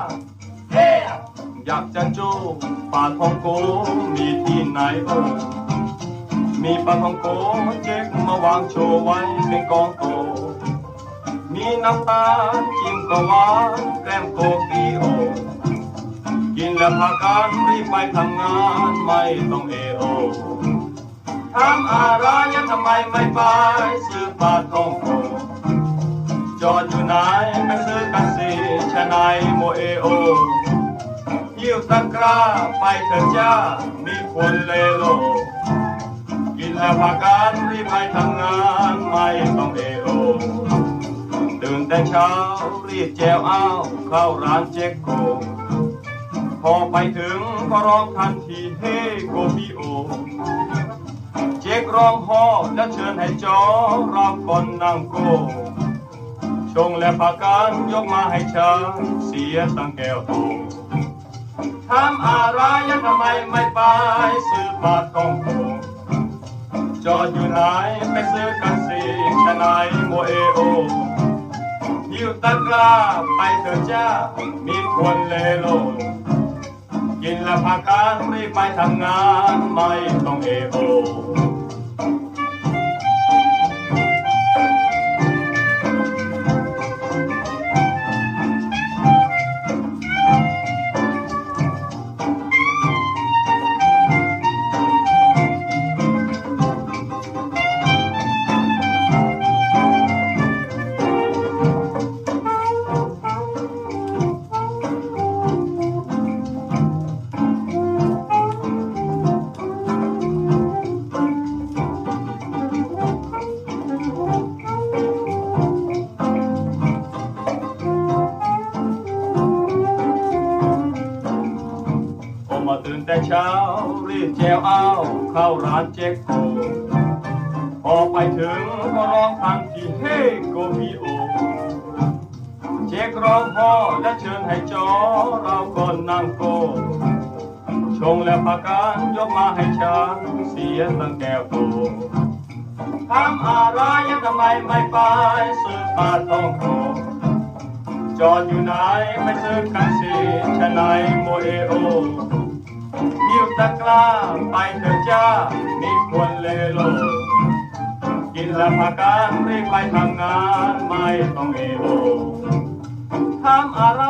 อะอยากจะจูปลาทองโกมีที่ไหนเออมีปลาทองโกเจ๊กมาวางโชว์ไว้เป็นกองโต มีน้ำตาลจิ้มกะหวานแกล้มโกกีโอ กินแล้วพากันรีบไปทำงานไม่ต้องเอโอถามอะไรยังทำไมไม่ไปซื้อปลาทอง หิ้วตะกร้าไปเถอะจ้า มีคนเลโล กินแล้วพากันรีบไปทำงานไม่ต้องเอโอตื่นแต่เช้ารีบแจวอ้าวเข้าร้านเจ๊กโก พอไปถึงก็ร้องทันทีเฮ้โกบิโอ เจ๊กร้องฮอแล้วเชิญให้จอเราก่อนนั่งโกชงและพากันยกมาให้ฉันเสียตั้งแก้วโต ถามอะไรยังทำไมไม่ไปซื้อปลาทองโกจอดอยู่ไหนไปซื้อกันสิชะไหนายโมเอโอหิ้วตะกร้าไปเถอะจ้า มีคนเลโลกินแล้วพากันรีบไปทำงานไม่ต้องเอโอ มาตื่นแต่เช้า รีบแจวเอาเข้าร้านเจ๊กโกพอไปถึงก็ร้องทันทีเฮ้โกบีโอเจ๊กร้องพ่อและเชิญให้จอเราก่อนนั่งโกชงแล้วพากันยกมาให้ฉันเสียตั้งแก้วโตถามอะไรยังทำไมไม่ไปซื้อปลาทองโกจอดอยู่ไหนไม่ซื้อกันสิชะไหนายโมเอโอ ตะกล้าไปเถอะจ้ามีควรเลโล กินแล้วพักการีบไปทำงานไม่ต้องเอโลทำอะไร